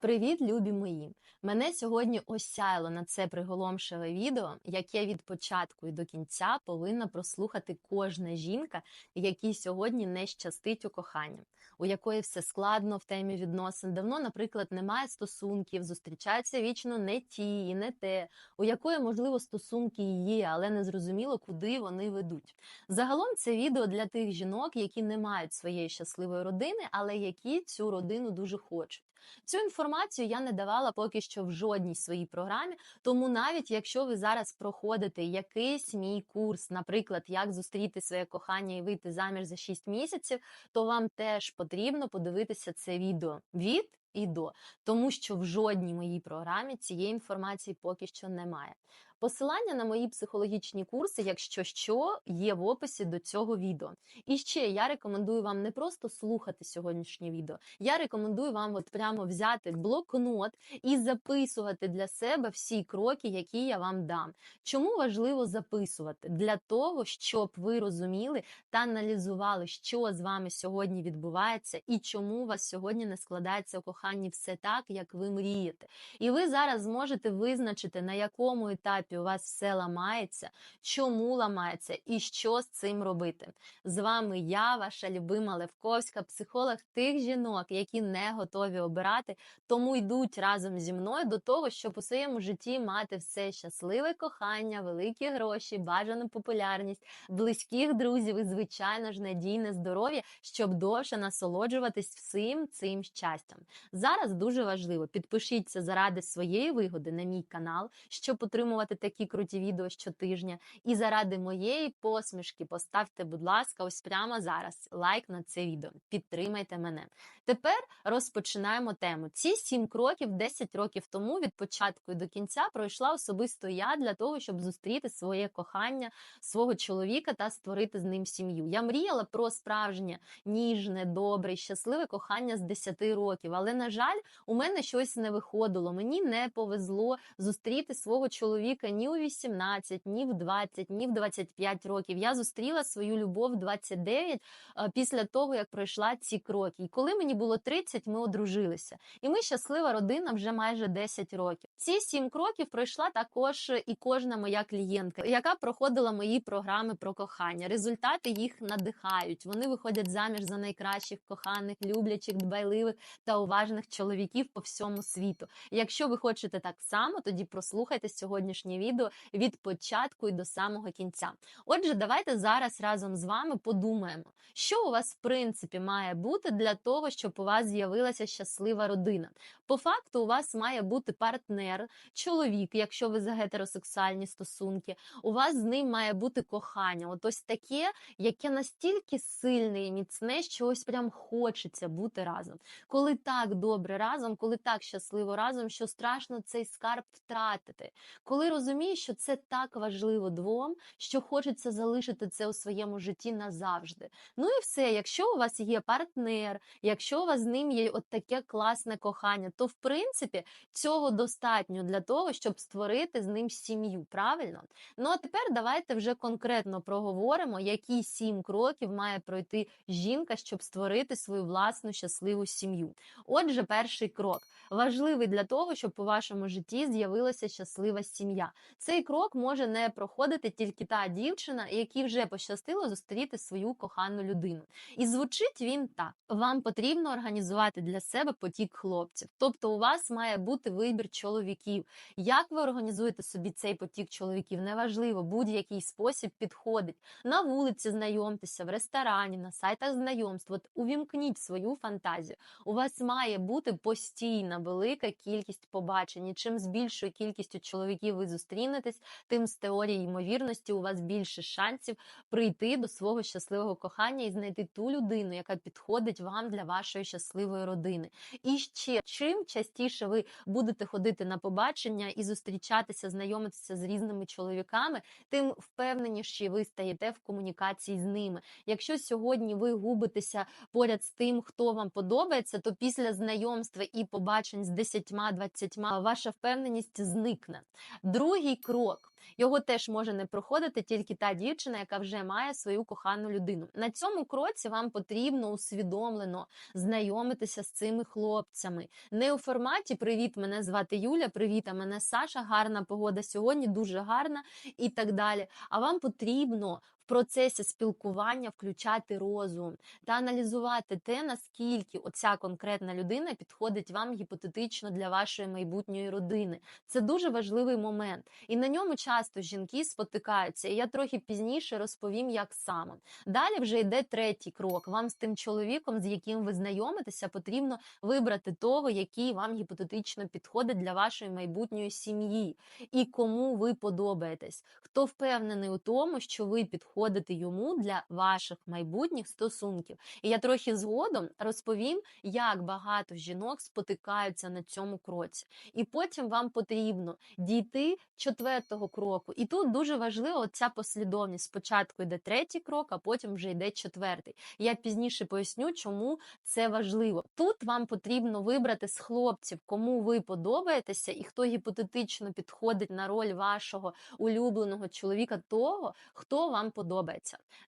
Привіт, любі мої! Мене сьогодні осяяло на це приголомшиве відео, яке від початку і до кінця повинна прослухати кожна жінка, якій сьогодні не щастить у коханні, у якої все складно в темі відносин. Давно, наприклад, немає стосунків, зустрічаються вічно не ті і не те, у якої, можливо, стосунки є, але не зрозуміло, куди вони ведуть. Загалом це відео для тих жінок, які не мають своєї щасливої родини, але які цю родину дуже хочуть. Цю інформацію я не давала поки що в жодній своїй програмі. Тому навіть якщо ви зараз проходите якийсь мій курс, наприклад, як зустріти своє кохання і вийти заміж за 6 місяців, то вам теж потрібно подивитися це відео від і до, тому що в жодній моїй програмі цієї інформації поки що немає. Посилання на мої психологічні курси, якщо що, є в описі до цього відео. І ще я рекомендую вам не просто слухати сьогоднішнє відео, я рекомендую вам от прямо взяти блокнот і записувати для себе всі кроки, які я вам дам. Чому важливо записувати? Для того, щоб ви розуміли та аналізували, що з вами сьогодні відбувається, і чому у вас сьогодні не складається у коханні все так, як ви мрієте. І ви зараз зможете визначити, на якому етапі у вас все ламається, чому ламається і що з цим робити. З вами я, ваша любима Левковська, психолог тих жінок, які не готові обирати, тому йдуть разом зі мною до того, щоб у своєму житті мати все щасливе кохання, великі гроші, бажану популярність, близьких друзів і, звичайно ж, надійне здоров'я, щоб довше насолоджуватись всім цим щастям. Зараз дуже важливо підпишіться заради своєї вигоди на мій канал, щоб отримувати такі круті відео щотижня. І заради моєї посмішки поставте, будь ласка, ось прямо зараз лайк на це відео. Підтримайте мене. Тепер розпочинаємо тему. Ці сім кроків 10 років тому від початку і до кінця пройшла особисто я для того, щоб зустріти своє кохання, свого чоловіка та створити з ним сім'ю. Я мріяла про справжнє, ніжне, добре, щасливе кохання з 10 років. Але, на жаль, у мене щось не виходило. Мені не повезло зустріти свого чоловіка ні у 18, ні в 20, ні в 25 років. Я зустріла свою любов 29 після того, як пройшла ці кроки. І коли мені було 30, ми одружилися. І ми щаслива родина вже майже 10 років. Ці сім кроків пройшла також і кожна моя клієнтка, яка проходила мої програми про кохання. Результати їх надихають. Вони виходять заміж за найкращих коханих, люблячих, дбайливих та уважних чоловіків по всьому світу. Якщо ви хочете так само, тоді прослухайте відео від початку і до самого кінця. Отже, давайте зараз разом з вами подумаємо, що у вас в принципі має бути для того, щоб у вас з'явилася щаслива родина. По факту, у вас має бути партнер, чоловік, якщо ви за гетеросексуальні стосунки, у вас з ним має бути кохання. От ось таке, яке настільки сильне і міцне, що ось прям хочеться бути разом. Коли так добре разом, коли так щасливо разом, що страшно цей скарб втратити. Коли розумієш, що це так важливо двом, що хочеться залишити це у своєму житті назавжди. Ну і все, якщо у вас є партнер, якщо у вас з ним є от таке класне кохання, то в принципі цього достатньо для того, щоб створити з ним сім'ю. Правильно? Ну а тепер давайте вже конкретно проговоримо, які сім кроків має пройти жінка, щоб створити свою власну щасливу сім'ю. Отже, перший крок важливий для того, щоб у вашому житті з'явилася щаслива сім'я. Цей крок може не проходити тільки та дівчина, якій вже пощастило зустріти свою кохану людину. І звучить він так: вам потрібно організувати для себе потік хлопців. Тобто, у вас має бути вибір чоловіків. Як ви організуєте собі цей потік чоловіків? Неважливо, будь-який спосіб підходить. На вулиці знайомтеся, в ресторані, на сайтах знайомств. От увімкніть свою фантазію. У вас має бути постійна велика кількість побачень. І Чим з більшою кількістю чоловіків ви зустрінетесь, тим з теорії ймовірності у вас більше шансів прийти до свого щасливого кохання і знайти ту людину, яка підходить вам для вашої щасливої родини. І ще чим частіше ви будете ходити на побачення і зустрічатися, знайомитися з різними чоловіками, тим впевненіші ви стаєте в комунікації з ними. Якщо сьогодні ви губитеся поряд з тим, хто вам подобається, то після знайомства і побачень з 10-20 ваша впевненість зникне. Другий крок Його теж може не проходити тільки та дівчина, яка вже має свою кохану людину. На цьому кроці вам потрібно усвідомлено знайомитися з цими хлопцями. Не у форматі Привіт, мене звати Юля, привіт, а мене Саша, гарна погода сьогодні, дуже гарна і так далі. А вам потрібно процесі спілкування включати розум та аналізувати те, наскільки оця конкретна людина підходить вам гіпотетично для вашої майбутньої родини. Це дуже важливий момент, і на ньому часто жінки спотикаються. І я трохи пізніше розповім, як саме. Далі вже йде третій крок. Вам з тим чоловіком, з яким ви знайомитеся, потрібно вибрати того, який вам гіпотетично підходить для вашої майбутньої сім'ї, і кому ви подобаєтесь. Хто впевнений у тому, що ви підходите йому для ваших майбутніх стосунків. І я трохи згодом розповім, як багато жінок спотикаються на цьому кроці. І потім вам потрібно дійти четвертого кроку. І тут дуже важлива ця послідовність. Спочатку йде третій крок, а потім вже йде четвертий. Я пізніше поясню, чому це важливо. Тут вам потрібно вибрати з хлопців, кому ви подобаєтеся, і хто гіпотетично підходить на роль вашого улюбленого чоловіка, того, хто вам подобається.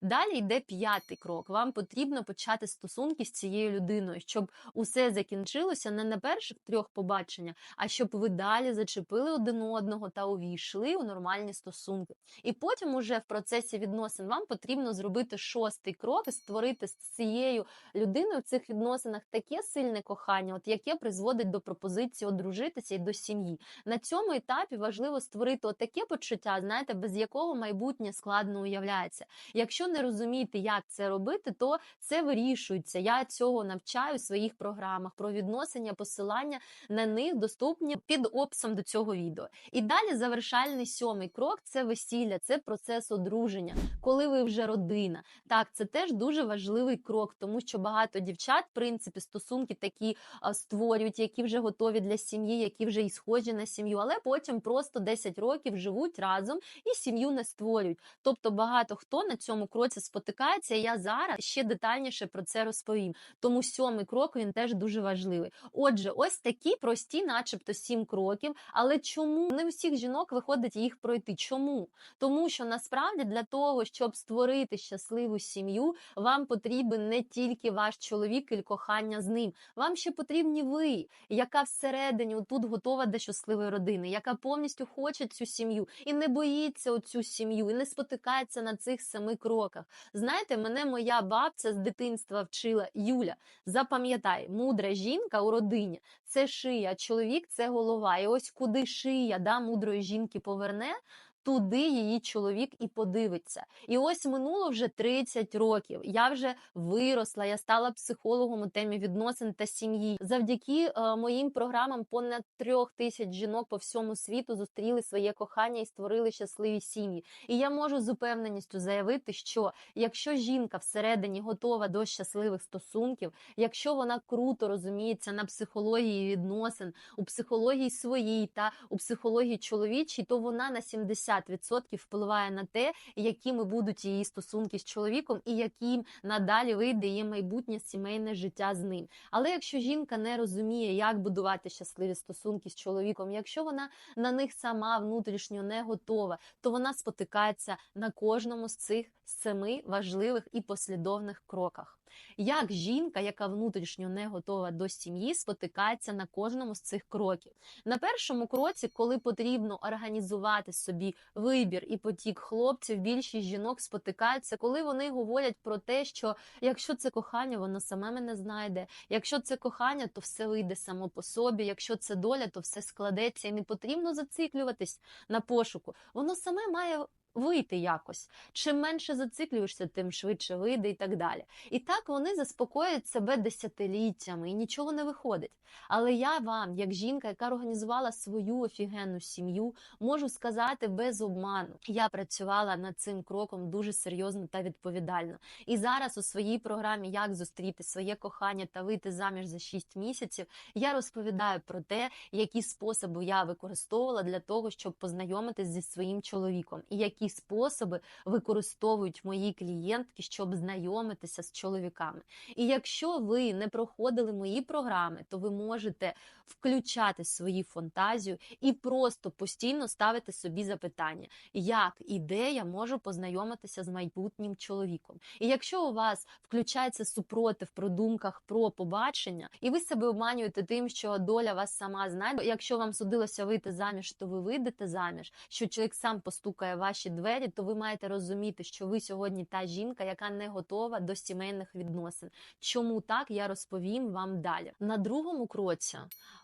Далі йде п'ятий крок. Вам потрібно почати стосунки з цією людиною, щоб усе закінчилося не на перших трьох побаченнях, а щоб ви далі зачепили один одного та увійшли у нормальні стосунки. І потім, уже в процесі відносин, вам потрібно зробити шостий крок і створити з цією людиною в цих відносинах таке сильне кохання, от яке призводить до пропозиції одружитися і до сім'ї. На цьому етапі важливо створити таке почуття, знаєте, без якого майбутнє складно уявляється. Якщо не розуміти, як це робити, то це вирішується. Я цього навчаю в своїх програмах про відносення, посилання на них доступні під описом до цього відео. І далі завершальний сьомий крок це весілля, це процес одруження, коли ви вже родина. Так, це теж дуже важливий крок, тому що багато дівчат, в принципі, стосунки такі створюють, які вже готові для сім'ї, які вже і схожі на сім'ю, але потім просто 10 років живуть разом і сім'ю не створюють. Тобто багато хто на цьому кроці спотикається. Я зараз ще детальніше про це розповім. Тому сьомий крок він теж дуже важливий. Отже, ось такі прості, начебто, сім кроків. Але чому не у всіх жінок виходить їх пройти? Чому? Тому що насправді для того, щоб створити щасливу сім'ю, вам потрібен не тільки ваш чоловік і кохання з ним. Вам ще потрібні ви, яка всередині тут готова до щасливої родини, яка повністю хоче цю сім'ю і не боїться оцю сім'ю, і не спотикається на цих семи кроках. Знаєте, мене моя бабця з дитинства вчила Юля. Запам'ятай, мудра жінка у родині це шия, чоловік це голова. І ось куди шия да, мудрої жінки поверне. Туди її чоловік і подивиться. І ось минуло вже 30 років. Я вже виросла, я стала психологом у темі відносин та сім'ї. Завдяки е, моїм програмам понад трьох тисяч жінок по всьому світу зустріли своє кохання і створили щасливі сім'ї. І я можу з упевненістю заявити, що якщо жінка всередині готова до щасливих стосунків, якщо вона круто розуміється на психології відносин, у психології своїй та у психології чоловічій, то вона на 70 50% впливає на те, якими будуть її стосунки з чоловіком, і яким надалі вийде її майбутнє сімейне життя з ним. Але якщо жінка не розуміє, як будувати щасливі стосунки з чоловіком, якщо вона на них сама внутрішньо не готова, то вона спотикається на кожному з цих семи важливих і послідовних кроках. Як жінка, яка внутрішньо не готова до сім'ї, спотикається на кожному з цих кроків. На першому кроці, коли потрібно організувати собі вибір і потік хлопців, більшість жінок спотикаються, коли вони говорять про те, що якщо це кохання, воно саме мене знайде. Якщо це кохання, то все вийде само по собі. Якщо це доля, то все складеться і не потрібно зациклюватись на пошуку. Воно саме має вийти якось. Чим менше зациклюєшся, тим швидше вийде і так далі. І так вони заспокоюють себе десятиліттями і нічого не виходить. Але я вам, як жінка, яка організувала свою офігенну сім'ю, можу сказати без обману. Я працювала над цим кроком дуже серйозно та відповідально. І зараз у своїй програмі Як зустріти своє кохання та вийти заміж за 6 місяців я розповідаю про те, які способи я використовувала для того, щоб познайомитись зі своїм чоловіком, і які які способи використовують мої клієнтки, щоб знайомитися з чоловіками. І якщо ви не проходили мої програми, то ви можете включати свою фантазію і просто постійно ставити собі запитання, як і де можу познайомитися з майбутнім чоловіком. І якщо у вас включається супротив про думках про побачення, і ви себе обманюєте тим, що доля вас сама знайде. Якщо вам судилося вийти заміж, то ви вийдете заміж. Що чоловік сам постукає в двері, то ви маєте розуміти, що ви сьогодні та жінка, яка не готова до сімейних відносин. Чому так я розповім вам далі? На другому кроці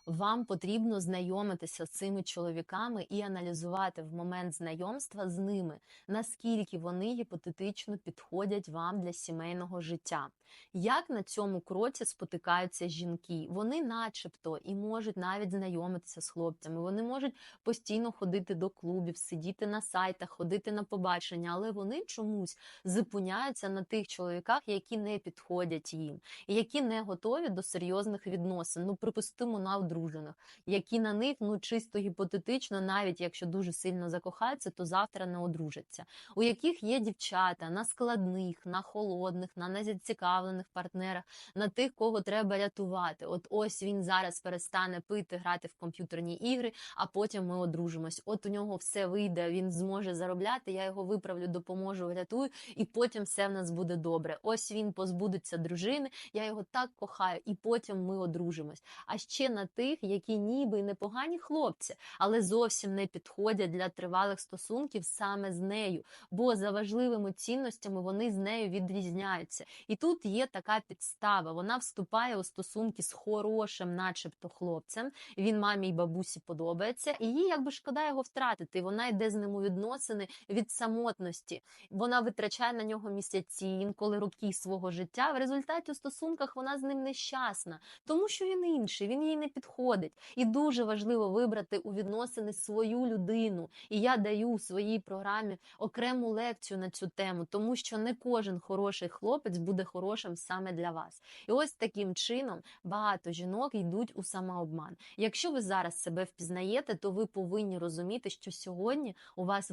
вам потрібно знайомитися з цими чоловіками і аналізувати в момент знайомства з ними, наскільки вони гіпотетично підходять вам для сімейного життя. Як на цьому кроці спотикаються жінки? Вони, начебто, і можуть навіть знайомитися з хлопцями. Вони можуть постійно ходити до клубів, сидіти на сайтах, ходити на побачення, але вони чомусь зупиняються на тих чоловіках, які не підходять їм, і які не готові до серйозних відносин. Ну, припустимо на одружених, які на них ну чисто гіпотетично, навіть якщо дуже сильно закохаються, то завтра не одружаться. У яких є дівчата на складних, на холодних, на незацікавлених партнерах, на тих, кого треба рятувати. От ось він зараз перестане пити, грати в комп'ютерні ігри, а потім ми одружимось. От у нього все вийде, він зможе заробляти. Я його виправлю, допоможу, врятую, і потім все в нас буде добре. Ось він позбудеться дружини. Я його так кохаю, і потім ми одружимось. А ще на тих, які ніби непогані хлопці, але зовсім не підходять для тривалих стосунків саме з нею, бо за важливими цінностями вони з нею відрізняються. І тут є така підстава. Вона вступає у стосунки з хорошим, начебто, хлопцем. Він мамі й бабусі подобається, і їй якби шкода його втратити. Вона йде з ним у відносини від самотності. Вона витрачає на нього місяці, інколи роки свого життя. В результаті у стосунках вона з ним нещасна, тому що він інший, він їй не підходить. І дуже важливо вибрати у відносини свою людину. І я даю у своїй програмі окрему лекцію на цю тему, тому що не кожен хороший хлопець буде хорошим саме для вас. І ось таким чином багато жінок йдуть у самообман. Якщо ви зараз себе впізнаєте, то ви повинні розуміти, що сьогодні у вас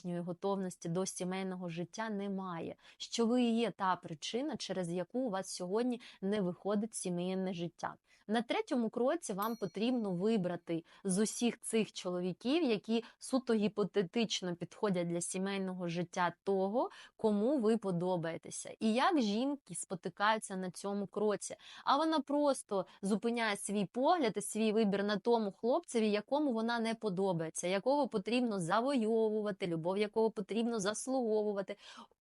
внутрішньої готовності до сімейного життя немає. Що ви є та причина, через яку у вас сьогодні не виходить сімейне життя. На третьому кроці вам потрібно вибрати з усіх цих чоловіків, які суто гіпотетично підходять для сімейного життя того, кому ви подобаєтеся. І як жінки спотикаються на цьому кроці, а вона просто зупиняє свій погляд і свій вибір на тому хлопцеві, якому вона не подобається, якого потрібно завойовувати, любов якого потрібно заслуговувати.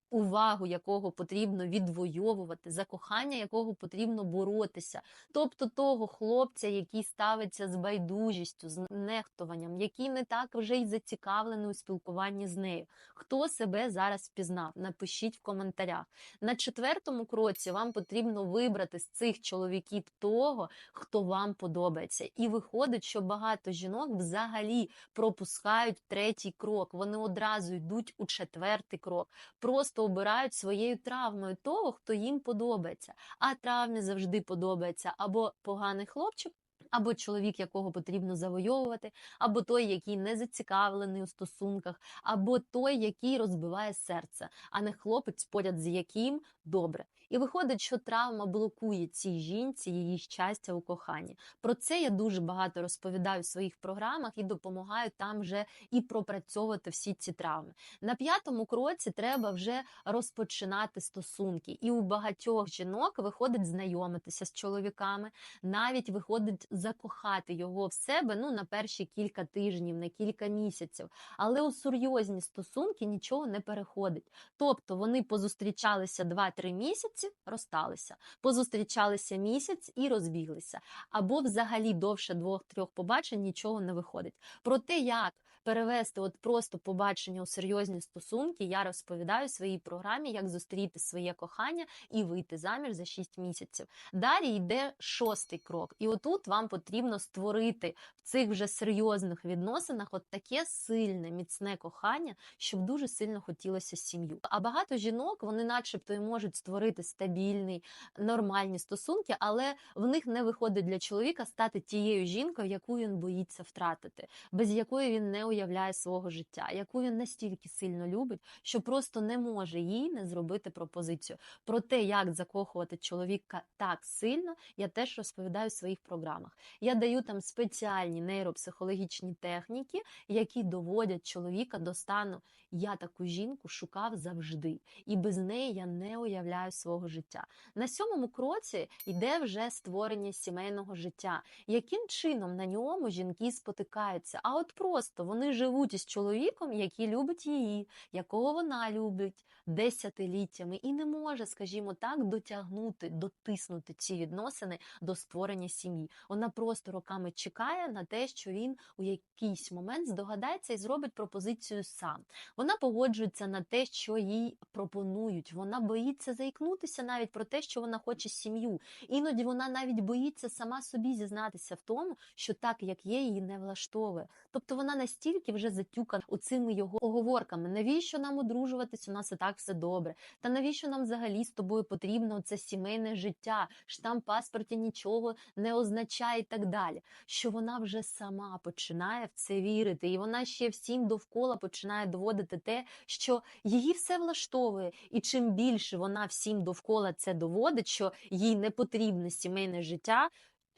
Увагу якого потрібно відвоювати, за кохання якого потрібно боротися, тобто того хлопця, який ставиться з байдужістю, з нехтуванням, який не так вже й зацікавлений у спілкуванні з нею. Хто себе зараз впізнав? Напишіть в коментарях. На четвертому кроці вам потрібно вибрати з цих чоловіків того, хто вам подобається. І виходить, що багато жінок взагалі пропускають третій крок. Вони одразу йдуть у четвертий крок. Просто обирають своєю травмою того, хто їм подобається. А травмі завжди подобається або поганий хлопчик. Або чоловік, якого потрібно завойовувати, або той, який не зацікавлений у стосунках, або той, який розбиває серце, а не хлопець, поряд з яким добре. І виходить, що травма блокує цій жінці її щастя у коханні. Про це я дуже багато розповідаю в своїх програмах і допомагаю там вже і пропрацьовувати всі ці травми. На п'ятому кроці треба вже розпочинати стосунки. І у багатьох жінок виходить знайомитися з чоловіками, навіть виходить закохати його в себе ну на перші кілька тижнів, на кілька місяців. Але у серйозні стосунки нічого не переходить. Тобто вони позустрічалися 2-3 місяці, розсталися, позустрічалися місяць і розбіглися. Або взагалі довше двох-трьох побачень нічого не виходить. Про те, як перевести от просто побачення у серйозні стосунки, я розповідаю в своїй програмі, як зустріти своє кохання і вийти заміж за 6 місяців. Далі йде шостий крок, і отут вам потрібно створити в цих вже серйозних відносинах от таке сильне, міцне кохання, щоб дуже сильно хотілося сім'ю. А багато жінок вони, начебто, і можуть створити стабільний, нормальні стосунки, але в них не виходить для чоловіка стати тією жінкою, яку він боїться втратити, без якої він не уявляє уявляє свого життя, яку він настільки сильно любить, що просто не може їй не зробити пропозицію. Про те, як закохувати чоловіка так сильно, я теж розповідаю в своїх програмах. Я даю там спеціальні нейропсихологічні техніки, які доводять чоловіка до стану. Я таку жінку шукав завжди, і без неї я не уявляю свого життя. На сьомому кроці йде вже створення сімейного життя. Яким чином на ньому жінки спотикаються? А от просто вони живуть із чоловіком, який любить її, якого вона любить десятиліттями, і не може, скажімо так, дотягнути, дотиснути ці відносини до створення сім'ї. Вона просто роками чекає на те, що він у якийсь момент здогадається і зробить пропозицію сам. Вона погоджується на те, що їй пропонують. Вона боїться заікнутися навіть про те, що вона хоче сім'ю. Іноді вона навіть боїться сама собі зізнатися в тому, що так, як є, її не влаштовує. Тобто вона настільки вже затюкана оцими його оговорками. Навіщо нам одружуватись? У нас і так все добре. Та навіщо нам взагалі з тобою потрібно це сімейне життя? Штамп паспорті нічого не означає і так далі. Що вона вже сама починає в це вірити, і вона ще всім довкола починає доводити те, що її все влаштовує, і чим більше вона всім довкола це доводить, що їй не потрібне сімейне життя.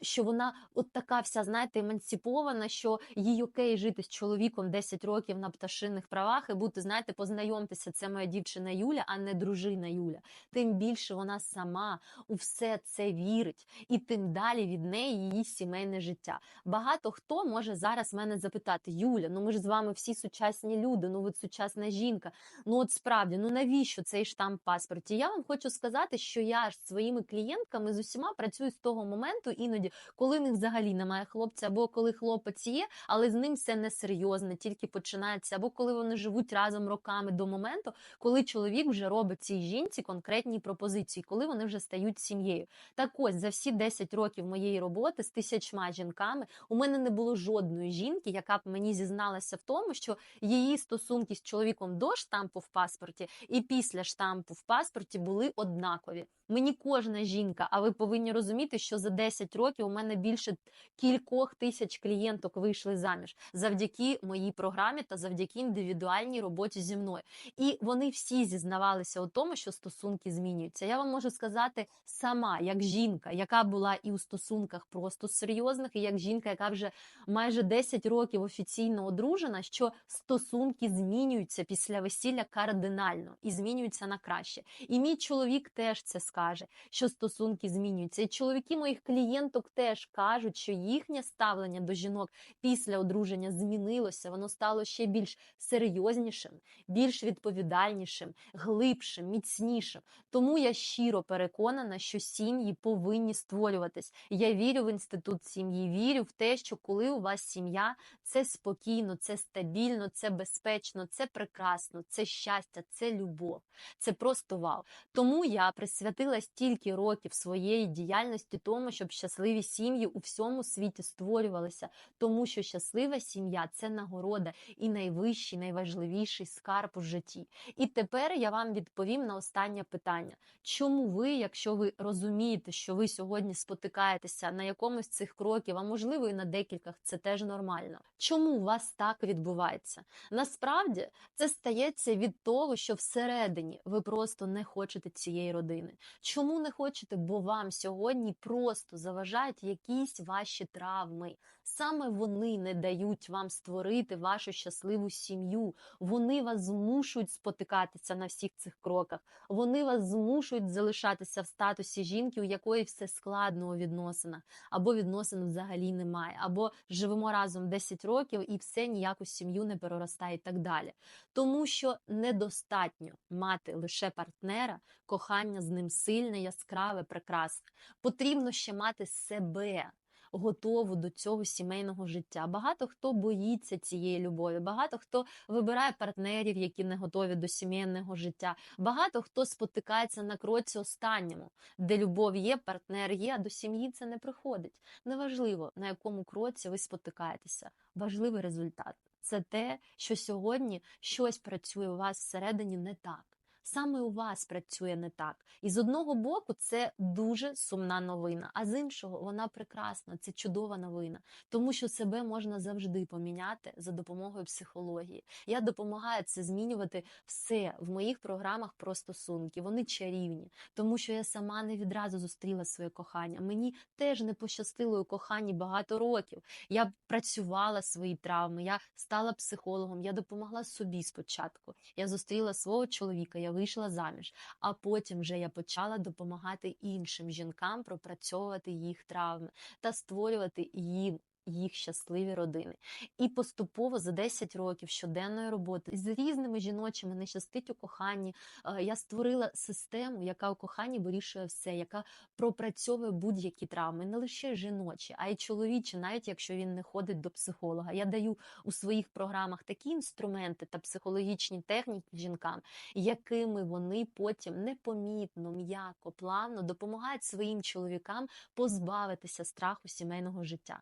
Що вона от така вся, знаєте, емансипована, що їй окей жити з чоловіком 10 років на пташиних правах і бути, знаєте, познайомтеся, це моя дівчина Юля, а не дружина Юля. Тим більше вона сама у все це вірить, і тим далі від неї її сімейне життя. Багато хто може зараз мене запитати: Юля, ну ми ж з вами всі сучасні люди, ну ви сучасна жінка. Ну от справді, ну навіщо цей штамп паспорті? Я вам хочу сказати, що я ж своїми клієнтками з усіма працюю з того моменту, іноді коли в них взагалі немає хлопця, або коли хлопець є, але з ним все несерйозне, тільки починається, або коли вони живуть разом роками до моменту, коли чоловік вже робить цій жінці конкретні пропозиції, коли вони вже стають сім'єю. Так ось за всі 10 років моєї роботи з тисячма жінками у мене не було жодної жінки, яка б мені зізналася в тому, що її стосунки з чоловіком до штампу в паспорті і після штампу в паспорті були однакові. Мені кожна жінка, а ви повинні розуміти, що за 10 років у мене більше кількох тисяч клієнток вийшли заміж завдяки моїй програмі та завдяки індивідуальній роботі зі мною. І вони всі зізнавалися у тому, що стосунки змінюються. Я вам можу сказати сама, як жінка, яка була і у стосунках просто серйозних, і як жінка, яка вже майже 10 років офіційно одружена, що стосунки змінюються після весілля кардинально і змінюються на краще. І мій чоловік теж це скаже, що стосунки змінюються. І чоловіки моїх клієнток теж кажуть, що їхнє ставлення до жінок після одруження змінилося, воно стало ще більш серйознішим, більш відповідальнішим, глибшим, міцнішим. Тому я щиро переконана, що сім'ї повинні створюватись. Я вірю в інститут сім'ї, вірю в те, що коли у вас сім'я, це спокійно, це стабільно, це безпечно, це прекрасно, це щастя, це любов. Це просто вау. Тому я присвятила стільки років своєї діяльності тому, щоб щасливі сім'ї у всьому світі створювалися, тому що щаслива сім'я це нагорода і найвищий, найважливіший скарб у житті. І тепер я вам відповім на останнє питання: чому ви, якщо ви розумієте, що ви сьогодні спотикаєтеся на якомусь з цих кроків, а можливо і на декількох, це теж нормально. Чому у вас так відбувається? Насправді це стається від того, що всередині ви просто не хочете цієї родини. Чому не хочете? Бо вам сьогодні просто заважають якісь ваші травми. Саме вони не дають вам створити вашу щасливу сім'ю. Вони вас змушують спотикатися на всіх цих кроках. Вони вас змушують залишатися в статусі жінки, у якої все складно у відносинах, або відносин взагалі немає, або живемо разом 10 років і все ніяку сім'ю не переростає і так далі. Тому що недостатньо мати лише партнера, кохання з ним сильне, яскраве, прекрасне. Потрібно ще мати себе готову до цього сімейного життя. Багато хто боїться цієї любові, багато хто вибирає партнерів, які не готові до сімейного життя. Багато хто спотикається на кроці останньому, де любов є, партнер є, а до сім'ї це не приходить. Неважливо, на якому кроці ви спотикаєтеся. Важливий результат це те, що сьогодні щось працює у вас всередині не так. Саме у вас працює не так. І з одного боку, це дуже сумна новина, а з іншого вона прекрасна, це чудова новина, тому що себе можна завжди поміняти за допомогою психології. Я допомагаю це змінювати все в моїх програмах про стосунки. Вони чарівні, тому що я сама не відразу зустріла своє кохання. Мені теж не пощастило у коханні багато років. Я працювала свої травми, я стала психологом, я допомогла собі спочатку. Я зустріла свого чоловіка, я вийшла заміж, а потім вже я почала допомагати іншим жінкам пропрацьовувати їх травми та створювати їм. Їх щасливі родини, і поступово за 10 років щоденної роботи з різними жіночими не щастить у коханні. е, Я створила систему, яка у коханні вирішує все, яка пропрацьовує будь-які травми, не лише жіночі, а й чоловічі, навіть якщо він не ходить до психолога. Я даю у своїх програмах такі інструменти та психологічні техніки жінкам, якими вони потім непомітно, м'яко, плавно допомагають своїм чоловікам позбавитися страху сімейного життя.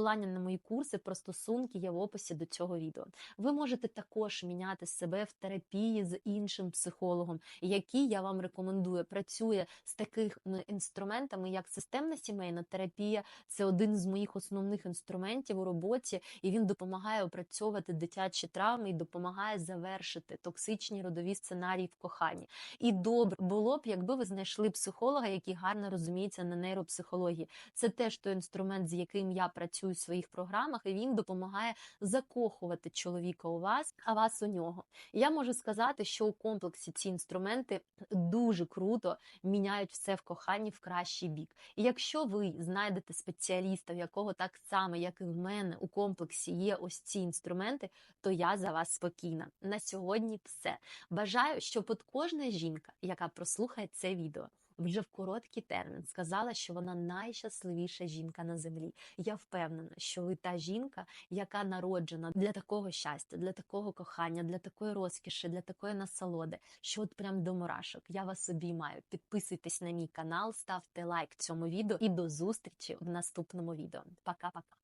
Посилання на мої курси про стосунки є в описі до цього відео. Ви можете також міняти себе в терапії з іншим психологом, який я вам рекомендую. Працює з такими інструментами, як системна сімейна терапія. Це один з моїх основних інструментів у роботі, і він допомагає опрацьовувати дитячі травми і допомагає завершити токсичні родові сценарії в коханні. І добре було б, якби ви знайшли психолога, який гарно розуміється на нейропсихології. Це теж той інструмент, з яким я працюю в своїх програмах, і він допомагає закохувати чоловіка у вас, а вас у нього. Я можу сказати, що у комплексі ці інструменти дуже круто міняють все в коханні в кращий бік. І якщо ви знайдете спеціаліста, в якого так само, як і в мене, у комплексі є ось ці інструменти, то я за вас спокійна. На сьогодні все. Бажаю, щоб от кожна жінка, яка прослухає це відео, вже в короткий термін сказала, що вона найщасливіша жінка на землі. Я впевнена, що ви та жінка, яка народжена для такого щастя, для такого кохання, для такої розкіші, для такої насолоди, що от прям до мурашок. Я вас обіймаю. Підписуйтесь на мій канал, ставте лайк цьому відео і до зустрічі в наступному відео. Пока-пока.